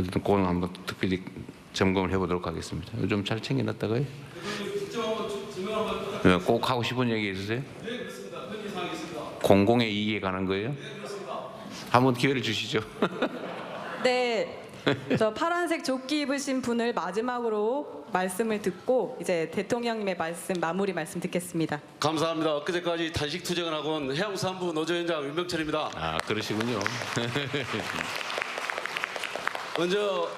어쨌든 그건 한번 특별히 점검을 해보도록 하겠습니다. 요즘 잘 챙겨놨다가요? 네, 꼭 하고 싶은 얘기 있으세요? 공공의 이익에 관한 거예요? 한번 기회를 주시죠. 네, 저 파란색 조끼 입으신 분을 마지막으로 말씀을 듣고 이제 대통령님의 말씀 마무리 말씀 듣겠습니다. 감사합니다. 엊그제까지 단식 투쟁을 하고 온 해양수산부 노조위원장 윤병철입니다. 아 그러시군요. 먼저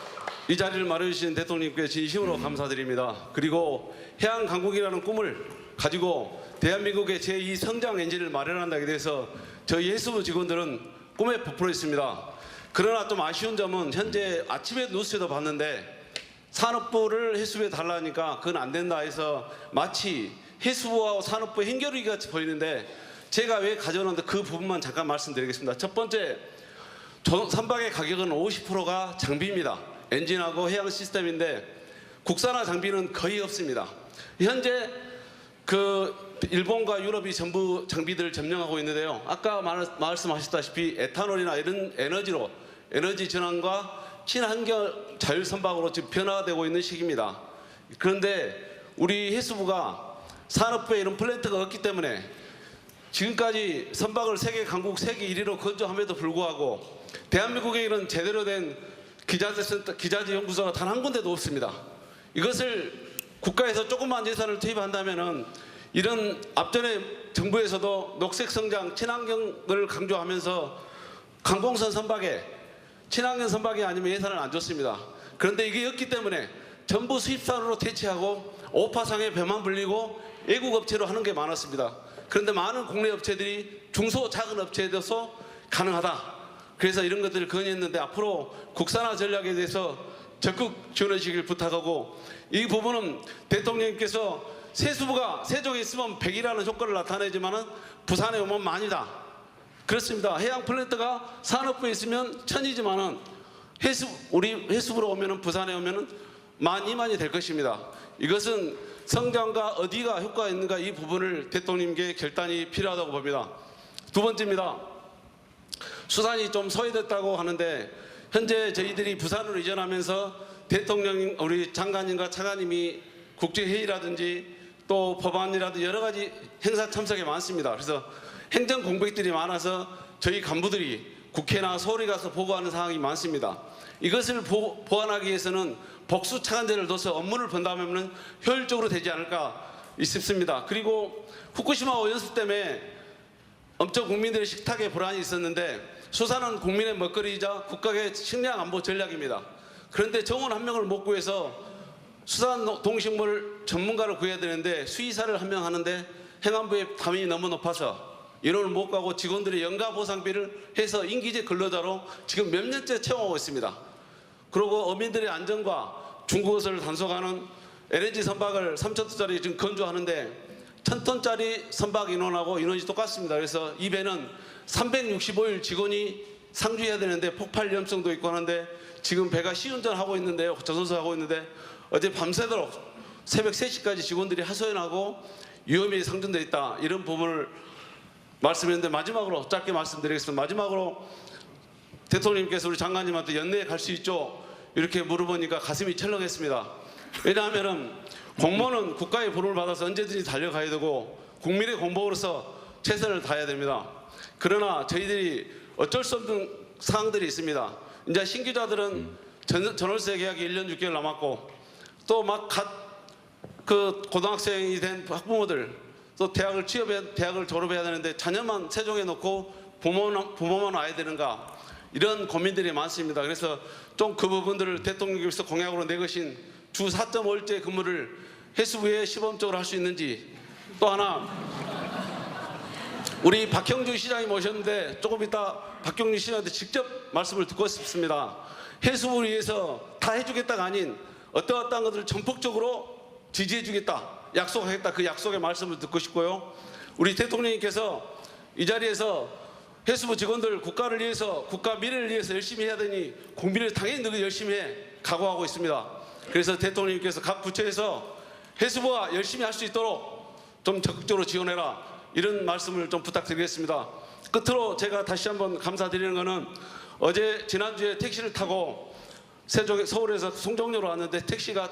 이 자리를 마련해주신 대통령님께 진심으로 감사드립니다. 그리고 해양 강국이라는 꿈을 가지고 대한민국의 제2 성장 엔진을 마련한다에 대해서 저희 해수부 직원들은 꿈에 부풀어 있습니다. 그러나 좀 아쉬운 점은 현재 아침에 뉴스에도 봤는데 산업부를 해수부에 달라니까 그건 안 된다 해서 마치 해수부와 산업부 행결이 같이 보이는데 제가 왜 가져오는데 그 부분만 잠깐 말씀드리겠습니다. 첫 번째 전- 선박의 가격은 50%가 장비입니다. 엔진하고 해양 시스템인데 국산화 장비는 거의 없습니다. 현재 그 일본과 유럽이 전부 장비들을 점령하고 있는데요. 아까 말, 말씀하셨다시피 에탄올이나 이런 에너지로 에너지 전환과 친환경 자율 선박으로 지금 변화되고 있는 시기입니다. 그런데 우리 해수부가 산업부에 이런 플랜트가 없기 때문에 지금까지 선박을 세계 강국 세계 1위로 건조함에도 불구하고 대한민국에 이런 제대로 된 기자재 센터, 기자재 연구소가 단 한 군데도 없습니다. 이것을 국가에서 조금만 예산을 투입한다면은 이런 앞전에 정부에서도 녹색 성장, 친환경을 강조하면서 강공선 선박에 친환경 선박이 아니면 예산을 안 줬습니다. 그런데 이게 없기 때문에 전부 수입산으로 대체하고 오파상에 배만 불리고 외국 업체로 하는 게 많았습니다. 그런데 많은 국내 업체들이 중소 작은 업체에 대해서 가능하다. 그래서 이런 것들을 건의했는데 앞으로 국산화 전략에 대해서 적극 지원해 주시길 부탁하고 이 부분은 대통령님께서 세수부가 세종에 있으면 100이라는 효과를 나타내지만은 부산에 오면 만이다. 그렇습니다. 해양 플랜트가 산업부에 있으면 천이지만은 해수 우리 해수부로 오면은 부산에 오면은 만 이만이 될 것입니다. 이것은 성장과 어디가 효과가 있는가 이 부분을 대통령님께 결단이 필요하다고 봅니다. 두 번째입니다. 수산이 좀 소외됐다고 하는데 현재 저희들이 부산으로 이전하면서 대통령 우리 장관님과 차관님이 국제 회의라든지 또 법안이라든지 여러 가지 행사 참석이 많습니다. 그래서 행정 공백들이 많아서 저희 간부들이 국회나 서울에 가서 보고하는 상황이 많습니다. 이것을 보, 보완하기 위해서는 복수 차관제를 둬서 업무를 분담하면 효율적으로 되지 않을까 싶습니다. 그리고 후쿠시마 오염수 때문에 엄청 국민들의 식탁에 불안이 있었는데 수산은 국민의 먹거리이자 국가의 식량 안보 전략입니다. 그런데 정원 한 명을 못 구해서 수산 동식물 전문가를 구해야 되는데 수의사를 한 명 하는데 행안부의 담이 너무 높아서 인원을 못 가고 직원들의 연가 보상비를 해서 인기제 근로자로 지금 몇 년째 채용하고 있습니다. 그리고 어민들의 안전과 중국어를 단속하는 LNG 선박을 3천톤짜리 지금 건조하는데 1000톤짜리 선박 인원하고 인원이 똑같습니다. 그래서 이 배는 365일 직원이 상주해야 되는데 폭발 위험성도 있고 하는데 지금 배가 시운전하고 있는데요. 저선수하고 있는데 어제 밤새도록 새벽 3시까지 직원들이 하소연하고 위험이 상존돼 있다. 이런 부분을 말씀했는데 마지막으로 짧게 말씀드리겠습니다. 마지막으로 대통령님께서 우리 장관님한테 연내에 갈 수 있죠? 이렇게 물어보니까 가슴이 철렁했습니다. 왜냐하면은 공무원은 국가의 보름을 받아서 언제든지 달려가야 되고 국민의 공복으로서 최선을 다해야 됩니다. 그러나 저희들이 어쩔 수 없는 사항들이 있습니다. 이제 신규자들은 전, 전월세 계약이 1년 6개월 남았고 또 막 갓 그 고등학생이 된 학부모들 또 대학을 취업해 대학을 졸업해야 되는데 자녀만 세종에 놓고 부모만 부모만 와야 되는가 이런 고민들이 많습니다. 그래서 좀 그 부분들을 대통령께서 공약으로 내것인 주 4.5일제 근무를 해수부에 시범적으로 할 수 있는지 또 하나 우리 박형준 시장이 모셨는데 조금 이따 박경준 시장한테 직접 말씀을 듣고 싶습니다. 해수부를 위해서 다 해주겠다가 아닌 어떠어떠한 것들을 전폭적으로 지지해주겠다, 약속하겠다 그 약속의 말씀을 듣고 싶고요. 우리 대통령님께서 이 자리에서 해수부 직원들 국가를 위해서 국가 미래를 위해서 열심히 해야 되니 국민을 당연히 늘 열심히 해 각오하고 있습니다. 그래서 대통령님께서 각 부처에서 해수부가 열심히 할 수 있도록 좀 적극적으로 지원해라 이런 말씀을 좀 부탁드리겠습니다. 끝으로 제가 다시 한번 감사드리는 것은 어제 지난주에 택시를 타고 세종 서울에서 송정로로 왔는데 택시가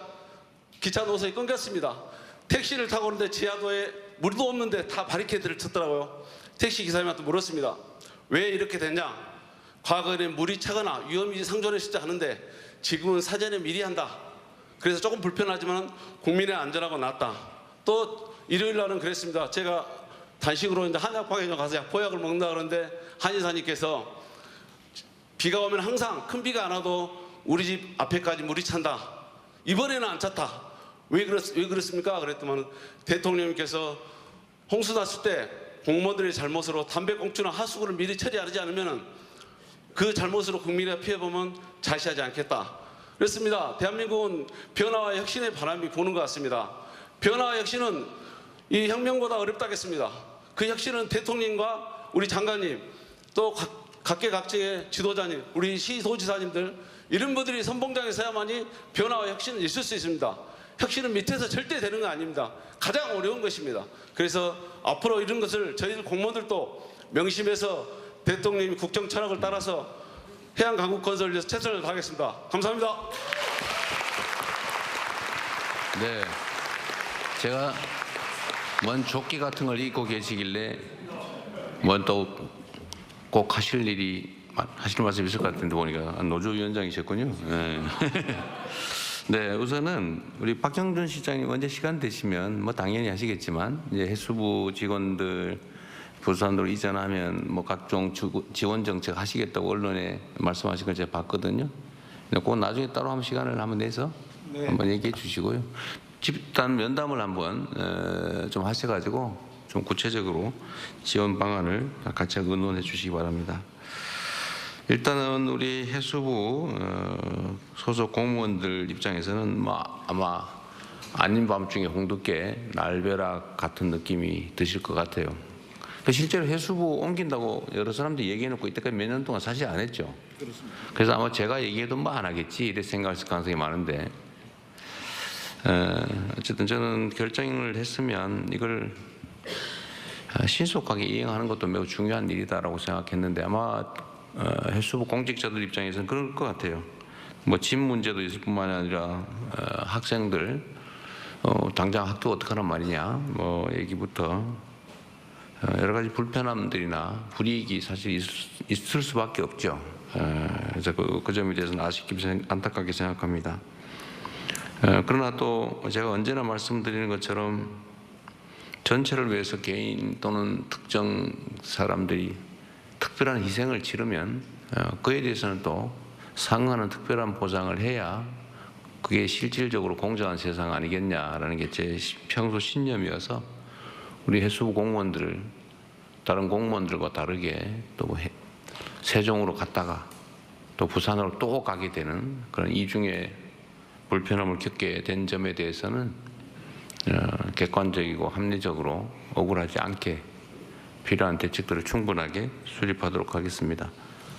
기차 노선이 끊겼습니다. 택시를 타고 오는데 지하도에 물도 없는데 다 바리케이드를 쳤더라고요. 택시 기사님한테 물었습니다. 왜 이렇게 됐냐? 과거에는 물이 차거나 위험이 상존했지 않은데 지금은 사전에 미리 한다. 그래서 조금 불편하지만 국민의 안전하고 낫다. 또 일요일 날은 그랬습니다. 제가 단식으로 이제 한약방에 가서 약포약을 먹는다 그러는데 한의사님께서 비가 오면 항상 큰 비가 안 와도 우리 집 앞에까지 물이 찬다. 이번에는 안 찼다. 왜, 그렇, 왜 그렇습니까? 그랬더만 대통령님께서 홍수 났을 때 공무원들의 잘못으로 담배꽁초나 하수구를 미리 처리하지 않으면 그 잘못으로 국민의 피해보면 자시하지 않겠다. 그렇습니다. 대한민국은 변화와 혁신의 바람이 부는 것 같습니다. 변화와 혁신은 이 혁명보다 어렵다겠습니다. 그 혁신은 대통령과 우리 장관님 또 각, 각계각층의 지도자님, 우리 시도지사님들 이런 분들이 선봉장에 서야만이 변화와 혁신은 있을 수 있습니다. 혁신은 밑에서 절대 되는 거 아닙니다. 가장 어려운 것입니다. 그래서 앞으로 이런 것을 저희들 공무원들도 명심해서 대통령님 국정 철학을 따라서 해양 강국 건설을 위해서 최선을 다하겠습니다. 감사합니다. 네. 제가 뭔 조끼 같은 걸 입고 계시길래 뭔또꼭 하실 일이 하실 말씀 있을 것 같은데 보니까 노조위원장이셨군요. 네. 네, 우선은 우리 박정준 시장님 언제 시간 되시면 뭐 당연히 하시겠지만 이제 해수부 직원들 부산으로 이전하면 뭐 각종 주- 지원 정책 하시겠다고 언론에 말씀하신 걸 제가 봤거든요. 그건 나중에 따로 한번 시간을 한번 내서 한번 얘기해 주시고요. 집단 면담을 한번 어, 좀 하셔가지고 좀 구체적으로 지원 방안을 같이 의논해 주시기 바랍니다. 일단은 우리 해수부 어, 소속 공무원들 입장에서는 뭐 아마 아닌 밤중에 홍두깨 날벼락 같은 느낌이 드실 것 같아요. 그 실제로 해수부 옮긴다고 여러 사람들이 얘기해놓고 이때까지 몇 년 동안 사실 안 했죠. 그래서 아마 제가 얘기해도 뭐 안 하겠지 이렇게 생각할 가능성이 많은데 어, 어쨌든 저는 결정을 했으면 이걸 어, 신속하게 이행하는 것도 매우 중요한 일이다라고 생각했는데 아마 어, 해수부 공직자들 입장에서는 그럴 것 같아요. 뭐 집 문제도 있을 뿐만 아니라 어, 학생들 어, 당장 학교 어떡하란 말이냐 뭐 얘기부터 어, 여러 가지 불편함들이나 불이익이 사실 있을, 수밖에 없죠. 어, 그래서 그, 그 점에 대해서는 아쉽게 생- 안타깝게 생각합니다. 어, 그러나 또 제가 언제나 말씀드리는 것처럼 전체를 위해서 개인 또는 특정 사람들이 특별한 희생을 치르면 어, 그에 대해서는 또 상응하는 특별한 보장을 해야 그게 실질적으로 공정한 세상 아니겠냐라는 게 제 평소 신념이어서 우리 해수부 공무원들을 다른 공무원들과 다르게 또뭐 해- 세종으로 갔다가 또 부산으로 또 가게 되는 그런 이중의 불편함을 겪게 된 점에 대해서는 어, 객관적이고 합리적으로 억울하지 않게 필요한 대책들을 충분하게 수립하도록 하겠습니다.